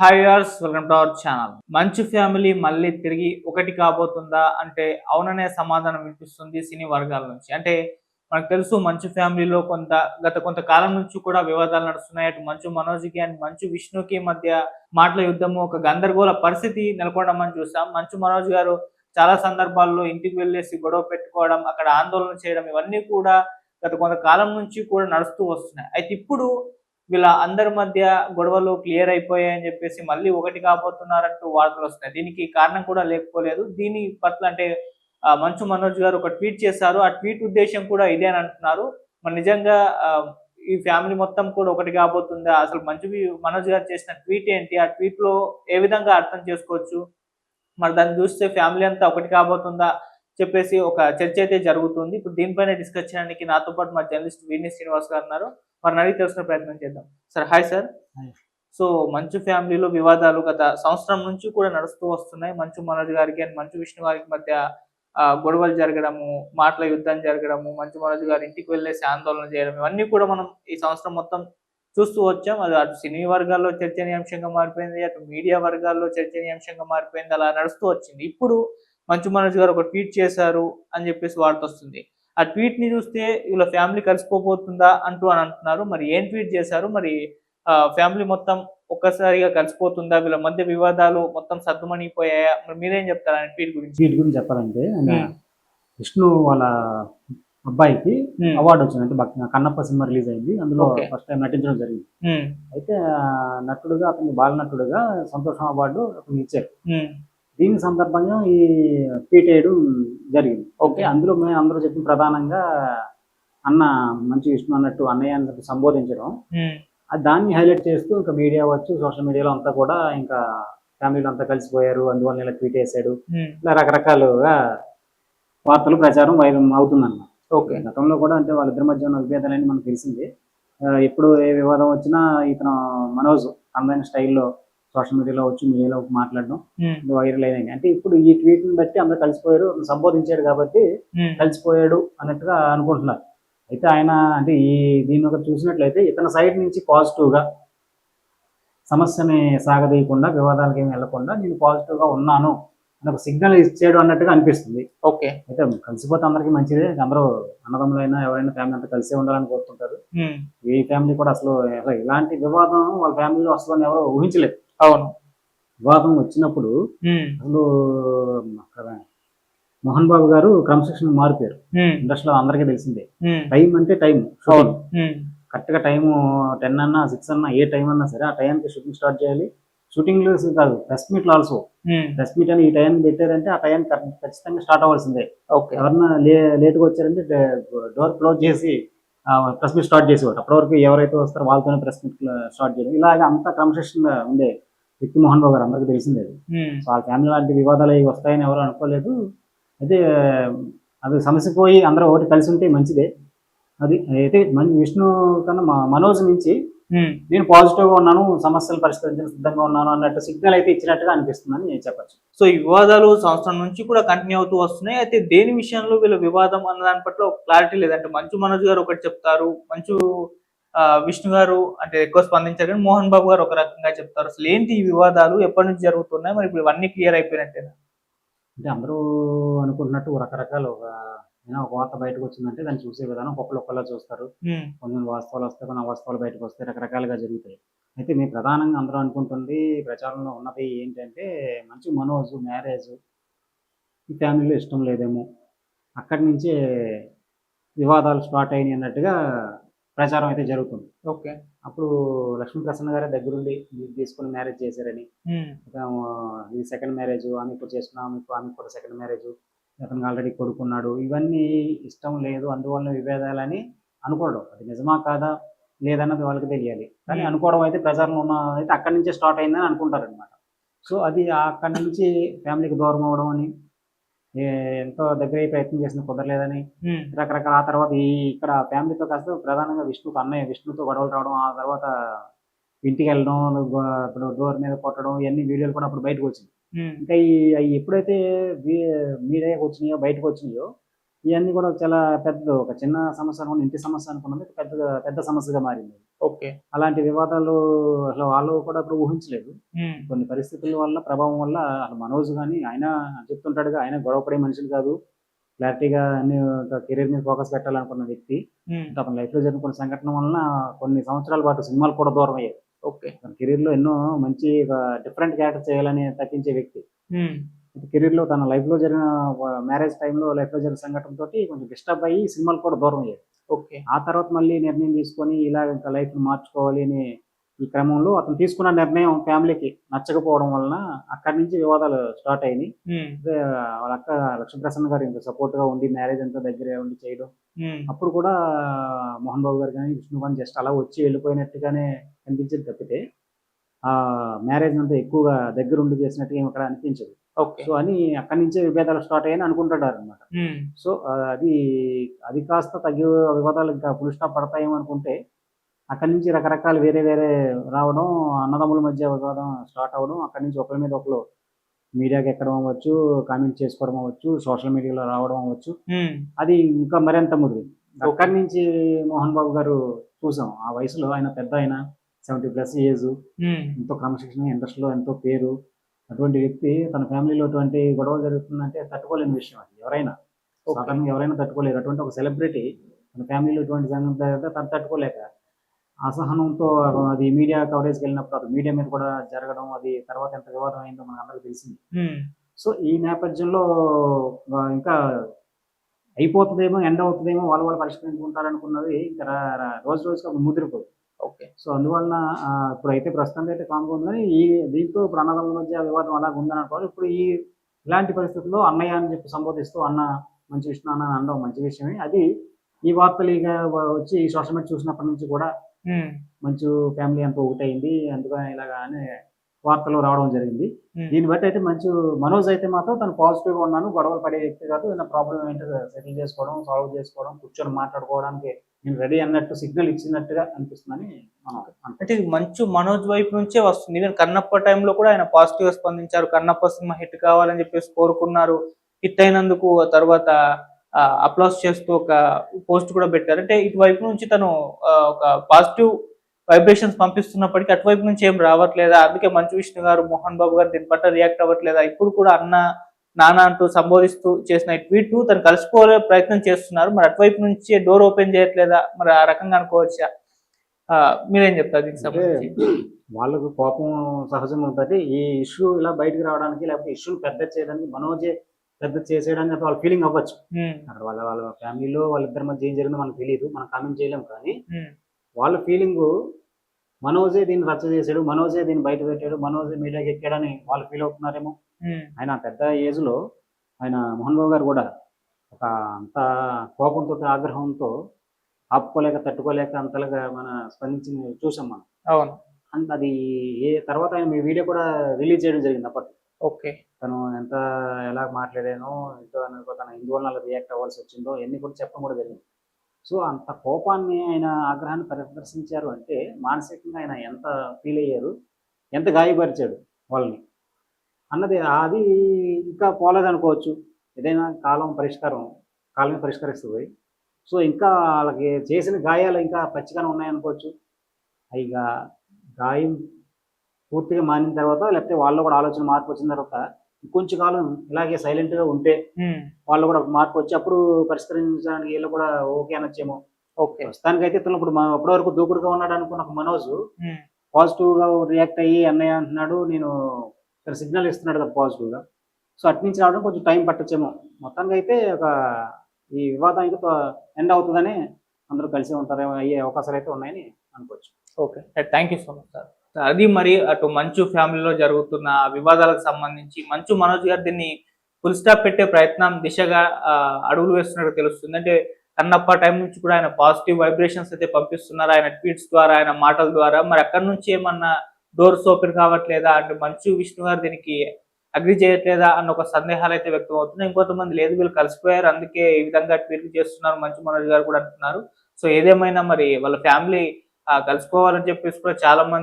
హైయర్స్ welcome to our channel Manchu family మళ్ళీ తిరిగి ఒకటి కాబోతుందా అంటే అవుననే సమాధానం వినిపిస్తుంది సినీ వర్గాల నుంచి. అంటే మనకు తెలుసు మంచు ఫ్యామిలీలో కొంత గత కొంతకాలం నుంచి కూడా వివాదాలు నడుస్తున్నాయి. అటు మంచు మనోజ్కి అండ్ మంచు విష్ణుకి మధ్య మాటల యుద్ధము ఒక గందరగోళ పరిస్థితి నెలకొనడం మనం చూసాం. మంచు మనోజ్ గారు చాలా సందర్భాల్లో ఇంటికి వెళ్ళేసి గొడవ పెట్టుకోవడం అక్కడ ఆందోళన చేయడం ఇవన్నీ కూడా గత కొంతకాలం నుంచి కూడా నడుస్తూ వస్తున్నాయి. అయితే ఇప్పుడు వీళ్ళ అందరి మధ్య గొడవలు క్లియర్ అయిపోయాయని చెప్పేసి మళ్ళీ ఒకటి కాబోతున్నారంటూ వార్తలు వస్తున్నాయి. దీనికి కారణం కూడా లేకపోలేదు. దీని పట్ల అంటే మంచు మనోజ్ గారు ఒక ట్వీట్ చేశారు. ఆ ట్వీట్ ఉద్దేశం కూడా ఇదే అని అంటున్నారు. మరి నిజంగా ఈ ఫ్యామిలీ మొత్తం కూడా ఒకటి కాబోతుందా. అసలు మంచు మనోజ్ గారు చేసిన ట్వీట్ ఏంటి? ఆ ట్వీట్లో ఏ విధంగా అర్థం చేసుకోవచ్చు? మరి దాన్ని చూస్తే ఫ్యామిలీ అంతా ఒకటి కాబోతుందా? చెప్పేసి ఒక చర్చ అయితే జరుగుతుంది. ఇప్పుడు దీనిపైన డిస్కస్ చేయడానికి నాతో పాటు మా జర్నలిస్ట్ వీణి శ్రీనివాస్ గారు ఉన్నారు. వారిని అడిగి తెలుసుకునే ప్రయత్నం చేద్దాం. Sir hi sir. సో మంచు ఫ్యామిలీలో వివాదాలు గత సంవత్సరం నుంచి కూడా నడుస్తూ వస్తున్నాయి. మంచు మనోజ్ గారికి అండ్ మంచు విష్ణు గారికి మధ్య గొడవలు జరగడము మాటల యుద్ధం జరగడము మంచు మనోజ్ గారి ఇంటికి వెళ్ళేసి ఆందోళన చేయడం ఇవన్నీ కూడా మనం ఈ సంవత్సరం మొత్తం చూస్తూ వచ్చాం. అది అటు సినీ వర్గాల్లో చర్చనీయాంశంగా మారిపోయింది అటు మీడియా వర్గాల్లో చర్చనీయాంశంగా మారిపోయింది అలా నడుస్తూ వచ్చింది. ఇప్పుడు మంచు మనోజ్ గారు ఒక ట్వీట్ చేశారు అని చెప్పేసి వార్త వస్తుంది. ఆ ట్వీట్ని చూస్తే వీళ్ళ ఫ్యామిలీ కలిసిపోబోతుందా అంటూ అని అంటున్నారు. మరి ఏం ట్వీట్ చేశారు? మరి ఫ్యామిలీ మొత్తం ఒక్కసారిగా కలిసిపోతుందా? వీళ్ళ మధ్య వివాదాలు మొత్తం సర్దుమణిపోయాయా మరి మీరేం చెప్తారు ట్వీట్ గురించి? వీటి గురించి చెప్పాలంటే. విష్ణు వాళ్ళ అబ్బాయికి. అవార్డు వచ్చింది. అంటే భక్- కన్నప్ప సినిమా రిలీజ్ అయింది. అందులో. ఫస్ట్ టైం నటించడం జరిగింది. అయితే నటుడుగా అతనికి బాల నటుడుగా సంతోషం అవార్డు అతనికి ఇచ్చారు. దీని సందర్భంగా ఈ ట్వీట్ వేయడం జరిగింది. ఓకే. అందులో మేము అందరూ చెప్పిన ప్రధానంగా అన్న మంచి విష్ణు అన్నట్టు అన్నయ్య అన్నట్టు సంబోధించడం. దాన్ని హైలైట్ చేస్తూ ఇంకా మీడియా వచ్చు సోషల్ మీడియాలో అంతా కూడా ఇంకా ఫ్యామిలీలో అంతా కలిసిపోయారు. అందువల్ల ఇలా ట్వీట్ వేసాడు ఇలా రకరకాలుగా వార్తలు ప్రచారం వైరం అవుతుందన్నమాట. ఓకే. గతంలో కూడా అంటే వాళ్ళిద్దరి మధ్య ఉన్న విభేదాలని మనకు తెలిసింది. ఎప్పుడు ఏ వివాదం వచ్చినా ఇతను మనోజ్ అందమైన స్టైల్లో సోషల్ మీడియాలో వచ్చి మీడియాలో మాట్లాడడం వైరల్ అయినాయి. అంటే ఇప్పుడు ఈ ట్వీట్ని బట్టి అందరూ కలిసిపోయారు సంబోధించాడు కాబట్టి కలిసిపోయాడు అన్నట్టుగా అనుకుంటున్నారు. అయితే ఆయన అంటే ఈ దీన్ని ఒక చూసినట్లయితే ఇతని సైడ్ నుంచి పాజిటివ్గా సమస్యని సాగదీయకుండా వివాదాలకు ఏమి వెళ్ళకుండా నేను పాజిటివ్గా ఉన్నాను అని ఒక సిగ్నల్ ఇచ్చాడు అన్నట్టుగా అనిపిస్తుంది. ఓకే. అయితే కలిసిపోతే అందరికీ మంచిదే. అందరూ అన్నదమ్ములైనా ఎవరైనా ఫ్యామిలీ అంతా కలిసే ఉండాలని కోరుకుంటారు ఏ ఫ్యామిలీ కూడా అసలు అసలు ఇలాంటి వివాదం వాళ్ళ ఫ్యామిలీలో వస్తుందని ఎవరో ఊహించలేదు. అవును. వివాదం వచ్చినప్పుడు అసలు మోహన్ బాబు గారు క్రమశిక్షణ మారిపోయారు. ఇండస్ట్రీలో అందరికీ తెలిసిందే. టైం అంటే టైం అవును. ఉమ్, కరెక్ట్గా టైం టెన్ అన్నా సిక్స్ అన్నా ఏ టైం అన్నా సరే ఆ టైంకి షూటింగ్ స్టార్ట్ చేయాలి. షూటింగ్ కాదు ప్రెస్ మీట్లు ఆల్సో. ప్రెస్ మీట్ అని ఈ టైం పెట్టారంటే ఆ టైం ఖచ్చితంగా స్టార్ట్ అవ్వాల్సిందే. ఎవరన్నా లేట్గా వచ్చారంటే డోర్ క్లోజ్ చేసి ప్రెస్ మీట్ స్టార్ట్ చేసేవారు. అప్పటి వరకు ఎవరైతే వస్తారో వాళ్ళతోనే ప్రెస్ మీట్ స్టార్ట్ చేయడం. ఇలాగ అంత క్రమశిక్షణగా ఉండే వ్యక్తి మోహన్ బాబు గారు అందరికీ తెలిసిందే సో వాళ్ళ ఫ్యామిలీ లాంటి వివాదాలు అవి వస్తాయని ఎవరు అనుకోలేదు. అయితే అది సమస్య పోయి అందరూ ఒకటి కలిసి ఉంటే మంచిదే. అది అయితే మన విష్ణు కన్నా మా మనోజ్ నుంచి. నేను పాజిటివ్గా ఉన్నాను సమస్యలు పరిష్కరించడానికి సిద్ధంగా ఉన్నాను అన్నట్టు సిగ్నల్ అయితే ఇచ్చినట్టుగా అనిపిస్తుందని నేను చెప్పచ్చు. సో ఈ వివాదాలు సంవత్సరం నుంచి కూడా కంటిన్యూ అవుతూ వస్తున్నాయి. అయితే దేని విషయంలో వీళ్ళ వివాదం అన్న దాని పట్ల క్లారిటీ లేదంటే మంచు మనోజ్ గారు ఒకటి చెప్తారు మంచు విష్ణు గారు అంటే ఎక్కువ స్పందించారు కానీ మోహన్ బాబు గారు ఒక రకంగా చెప్తారు. అసలు ఏంటి ఈ వివాదాలు? ఎప్పటి నుంచి జరుగుతున్నాయి? మరి ఇప్పుడు ఇవన్నీ క్లియర్ అయిపోయినట్టేనా? అంటే అందరూ అనుకుంటున్నట్టు రకరకాల ఒక ఏదైనా ఒక వార్త బయటకు వచ్చిందంటే దాన్ని చూసే విధానం ఒక్కొక్కరు ఒక్కలా చూస్తారు. కొన్ని వాస్తవాలు వస్తాయి కొన్ని అవాస్తవాలు బయటకు వస్తాయి రకరకాలుగా జరుగుతాయి. అయితే మేము ప్రధానంగా అందరూ అనుకుంటుంది ప్రచారంలో ఉన్నది ఏంటంటే మంచి మనోజ్ మ్యారేజ్ ఈ ఫ్యామిలీలో ఇష్టం లేదేమో. అక్కడి నుంచే వివాదాలు స్టార్ట్ అయినాయి అన్నట్టుగా ప్రచారం అయితే జరుగుతుంది. ఓకే. అప్పుడు లక్ష్మీ ప్రసన్న గారే దగ్గరుండి మీరు తీసుకుని మ్యారేజ్ చేశారని. ఇది సెకండ్ మ్యారేజ్ ఆమె ఇప్పుడు చేసుకున్నా ఆమెకు ఆమెకు కూడా సెకండ్ మ్యారేజ్ అతనికి ఆల్రెడీ కొడుకున్నాడు. ఇవన్నీ ఇష్టం లేదు అందువల్ల విభేదాలని అనుకోవడం. అది నిజమా కాదా లేదన్నది వాళ్ళకి తెలియాలి. కానీ. అనుకోవడం అయితే ప్రచారంలో ఉన్న అయితే అక్కడి నుంచే స్టార్ట్ అయిందని అనుకుంటారు అనమాట సో అది అక్కడి నుంచి ఫ్యామిలీకి దూరం అవ్వడం అని ఎంతో దగ్గర ప్రయత్నం చేసిన కుదరలేదని. రకరకాల ఆ తర్వాత ఈ ఇక్కడ ఫ్యామిలీతో కాస్త ప్రధానంగా విష్ణుతో అన్నయ్య విష్ణుతో గొడవలు రావడం ఆ తర్వాత ఇంటికి వెళ్ళడం ఇప్పుడు డోర్ మీద కొట్టడం ఇవన్నీ వీడియోలు కూడా అప్పుడు బయటకు వచ్చింది ఇంకా ఈ ఎప్పుడైతే మీడియాకి వచ్చినాయో బయటకు వచ్చినాయో ఇవన్నీ కూడా చాలా పెద్ద ఒక చిన్న సమస్య అనుకున్న ఇంటి సమస్య అనుకున్నది పెద్ద పెద్ద సమస్యగా మారింది. ఓకే. అలాంటి వివాదాలు అసలు వాళ్ళు కూడా ఇప్పుడు ఊహించలేదు. కొన్ని పరిస్థితుల వల్ల ప్రభావం వల్ల అసలు మనోజ్ కానీ ఆయన చెప్తుంటాడుగా ఆయన గొడవపడే మనుషులు కాదు. క్లారిటీగా అన్ని కెరీర్ మీద ఫోకస్ పెట్టాలనుకున్న వ్యక్తి. అతని లైఫ్లో జరిగిన కొన్ని సంఘటన వలన కొన్ని సంవత్సరాల పాటు సినిమాలు కూడా దూరం అయ్యాయి. ఓకే. తన కెరీర్లో ఎన్నో మంచి డిఫరెంట్ క్యారెక్టర్ చేయాలని తగ్గించే వ్యక్తి. ఉమ్, కెరీర్లో తన లైఫ్లో జరిగిన మ్యారేజ్ టైంలో లైఫ్లో జరిగిన సంఘటన తోటి కొంచెం డిస్టర్బ్ అయ్యి సినిమాలు కూడా దూరం అయ్యాయి. ఓకే. ఆ తర్వాత మళ్ళీ నిర్ణయం తీసుకొని ఇలా ఇంకా లైఫ్ మార్చుకోవాలి అని ఈ క్రమంలో అతను తీసుకున్న నిర్ణయం ఫ్యామిలీకి నచ్చకపోవడం వలన అక్కడి నుంచి వివాదాలు స్టార్ట్ అయినాయి. వాళ్ళ అక్క లక్ష్మీప్రసన్న గారు ఇంకా సపోర్ట్గా ఉండి మ్యారేజ్ అంతా దగ్గర ఉండి చేయడం. అప్పుడు కూడా మోహన్ బాబు గారు కానీ విష్ణు కానీ జస్ట్ అలా వచ్చి వెళ్ళిపోయినట్టుగానే కనిపించేది తప్పితే ఆ మ్యారేజ్ అంతా ఎక్కువగా దగ్గర ఉండి చేసినట్టుగా ఏమి అక్కడ అనిపించదు. సో అని అక్కడి నుంచే విభేదాలు స్టార్ట్ అయ్యాయని అనుకుంటాడు అనమాట సో అది అది కాస్త తగ్గి వివాదాలు ఇంకా పుల్ స్టాప్ పడతాయేమో అనుకుంటే అక్కడి నుంచి రకరకాల వేరే వేరే రావడం అన్నదమ్ముల మధ్య వివాదం స్టార్ట్ అవ్వడం అక్కడి నుంచి ఒకరి మీద ఒకరు మీడియాకి ఎక్కడం అవ్వచ్చు కామెంట్ చేసుకోవడం అవ్వచ్చు సోషల్ మీడియాలో రావడం అవ్వచ్చు. అది ఇంకా మరింత ముదిరింది. అక్కడి నుంచి మోహన్ బాబు గారు చూసాం. ఆ వయసులో ఆయన పెద్ద ఆయన సెవెంటీ ప్లస్ ఏజ్ ఎంతో క్రమశిక్షణ ఇండస్ట్రీలో ఎంతో పేరు. అటువంటి వ్యక్తి తన ఫ్యామిలీలో అటువంటి గొడవ జరుగుతుందంటే తట్టుకోలేని విషయం అది ఎవరైనా. సాధారణంగా ఎవరైనా తట్టుకోలేరు. అటువంటి ఒక సెలబ్రిటీ తన ఫ్యామిలీలో ఇటువంటి జరిగితే తను తట్టుకోలేక అసహనంతో అది మీడియా కవరేజ్కి వెళ్ళినప్పుడు అది మీడియా మీద కూడా జరగడం అది తర్వాత ఎంత వివాదం అయిందో మనకు అందరికీ తెలిసింది. సో ఈ నేపథ్యంలో ఇంకా అయిపోతుందేమో ఎండ్ అవుతుందేమో వాళ్ళు వాళ్ళు పరిష్కరించుకుంటారనుకున్నది ఇంకా రోజు రోజుకి ఓకే సో అందువలన ఆ, ఇప్పుడు అయితే ప్రస్తుతానికి అయితే ఉంది కానీ ఈ దీంతో అన్నదమ్ముల మధ్య వివాదం అలాగ ఉందని అనుకోవాలి ఇప్పుడు ఈ ఇలాంటి పరిస్థితుల్లో అన్నయ్య అని చెప్పి సంబోధిస్తూ అన్న మంచి విషయం అన్న అని అనడం మంచి విషయమే. అది ఈ వార్తలు ఇక వచ్చి సోషల్ మీడియా చూసినప్పటి నుంచి కూడా మంచి ఫ్యామిలీ అంతా ఒకటైంది. అందుకని ఇలాగా అని వార్తలు రావడం జరిగింది. దీన్ని బట్టి అయితే మంచి మనోజ్ అయితే మాత్రం తను పాజిటివ్గా ఉన్నాను గొడవలు పడే వ్యక్తి కాదు. నా ప్రాబ్లం ఏంటో సెటిల్ చేసుకోవడం సాల్వ్ చేసుకోవడం కూర్చొని మాట్లాడుకోవడానికి నేను రెడీ అన్నట్టు సిగ్నల్ ఇచ్చినట్టుగా అనిపిస్తుందని మనం అంటే ఇది మంచు మనోజ్ వైపు నుంచే వస్తుంది. ఈవెన్ కన్నప్ప టైంలో కూడా ఆయన పాజిటివ్గా స్పందించారు. కన్నప్ప సినిమా హిట్ కావాలని చెప్పేసి కోరుకున్నారు. హిట్ అయినందుకు తర్వాత అప్లాస్ చేస్తూ ఒక పోస్ట్ కూడా పెట్టారు. అంటే ఇటువైపు నుంచి తను ఒక పాజిటివ్ వైబ్రేషన్స్ పంపిస్తున్నప్పటికీ అటువైపు నుంచి ఏం రావట్లేదా? అందుకే మంచు విష్ణు గారు మోహన్ బాబు గారు దీని పట్ల రియాక్ట్ అవ్వట్లేదా? ఇప్పుడు కూడా అన్న నాన్న అంటూ సంబోధిస్తూ చేసిన ట్వీట్ తను కలుసుకోలే ప్రయత్నం చేస్తున్నారు. మరి అటువైపు నుంచి డోర్ ఓపెన్ చేయట్లేదా? మరి ఆ రకంగా అనుకోవచ్చా? మీరేం చెప్తారు దీనికి సంబంధించి? వాళ్ళకు కోపం సహజంగా ఉంటుంది. ఈ ఇష్యూ ఇలా బయటకు రావడానికి లేకపోతే ఇష్యూని పెద్ద చేయడానికి మనోజే పెద్ద చేసేయడానికి వాళ్ళ ఫీలింగ్ అవ్వచ్చు. అక్కడ వాళ్ళ వాళ్ళ ఫ్యామిలీలో వాళ్ళిద్దరి మధ్య ఏం జరిగిందో మనకు తెలియదు మనం కామెంట్ చేయలేం కానీ వాళ్ళ ఫీలింగ్ మనోజే దీన్ని రచ్చ చేసాడు మనోజే దీన్ని బయట పెట్టాడు మనోజే మీడియాకి ఎక్కాడని వాళ్ళు ఫీల్ అవుతున్నారేమో. ఆయన పెద్ద ఏజ్లో ఆయన మోహన్ బాబు గారు కూడా ఒక అంత కోపంతో ఆగ్రహంతో ఆపుకోలేక తట్టుకోలేక అంతలాగా మన స్పందించి చూసాం మనం. అవును. అంత అది ఏ తర్వాత ఆయన మీ వీడియో కూడా రిలీజ్ చేయడం జరిగింది అప్పట్లో. ఓకే. తను ఎంత ఎలా మాట్లాడానో ఎంతో తన ఇందువలన అలా రియాక్ట్ అవ్వాల్సి వచ్చిందో ఇవన్నీ కూడా చెప్పడం కూడా జరిగింది. సో అంత కోపాన్ని ఆయన ఆగ్రహాన్ని ప్రదర్శించారు అంటే మానసికంగా ఆయన ఎంత ఫీల్ అయ్యారు ఎంత గాయపరిచాడు వాళ్ళని? అన్నది అది ఇంకా పోలేదనుకోవచ్చు. ఏదైనా కాలం పరిష్కారం కాలమే పరిష్కరిస్తుంది సో ఇంకా వాళ్ళకి చేసిన గాయాలు ఇంకా పచ్చిగానే ఉన్నాయనుకోవచ్చు. పైగా గాయం పూర్తిగా మానిన తర్వాత లేకపోతే వాళ్ళు కూడా ఆలోచన మార్పు వచ్చిన తర్వాత కొంచెం కాలం ఇలాగే సైలెంట్గా ఉంటే ఉమ్, వాళ్ళు కూడా మార్పు వచ్చి అప్పుడు పరిష్కరించడానికి వీళ్ళు కూడా ఓకే అనొచ్చేమో. ఓకే. ప్రస్తుతానికి అయితే ఇతను ఇప్పుడు అప్పటి వరకు దూకుడుగా ఉన్నాడు అనుకున్న మనోజ్ పాజిటివ్గా రియాక్ట్ అయ్యి అన్నయ్య అంటున్నాడు నేను ఇక్కడ సిగ్నల్ ఇస్తున్నాడు కదా పాజిటివ్గా. సో అటు నుంచి రావడం కొంచెం టైం పట్టొచ్చేమో. మొత్తానికి అయితే ఒక ఈ వివాదం అయితే ఎండ్ అవుతుందని అందరూ కలిసి ఉంటారు అయ్యే అవకాశాలు అయితే ఉన్నాయని అనుకోవచ్చు. Okay. Thank you so much sir. అది మరి అటు మంచు ఫ్యామిలీలో జరుగుతున్న వివాదాలకు సంబంధించి మంచు మనోజ్ గారు దీన్ని ఫుల్ స్టాప్ పెట్టే ప్రయత్నం దిశగా ఆ, అడుగులు వేస్తున్నట్టు తెలుస్తుంది. అంటే కన్నప్ప టైం నుంచి కూడా ఆయన పాజిటివ్ వైబ్రేషన్స్ అయితే పంపిస్తున్నారు. ఆయన ట్వీట్స్ ద్వారా ఆయన మాటల ద్వారా. మరి అక్కడ నుంచి ఏమన్నా డోర్స్ ఓపెన్ కావట్లేదా? అంటే మంచు విష్ణు గారు దీనికి అగ్రి చేయట్లేదా? అన్న ఒక సందేహాలు అయితే వ్యక్తం అవుతున్నాయి. ఇంకొంతమంది లేదు వీళ్ళు కలిసిపోయారు. అందుకే ఈ విధంగా ట్వీట్లు చేస్తున్నారు మంచు మనోజ్ గారు కూడా అంటున్నారు. సో ఏదేమైనా మరి వాళ్ళ ఫ్యామిలీ కలుసుకోవాలని చెప్పేసి కూడా చాలా మంది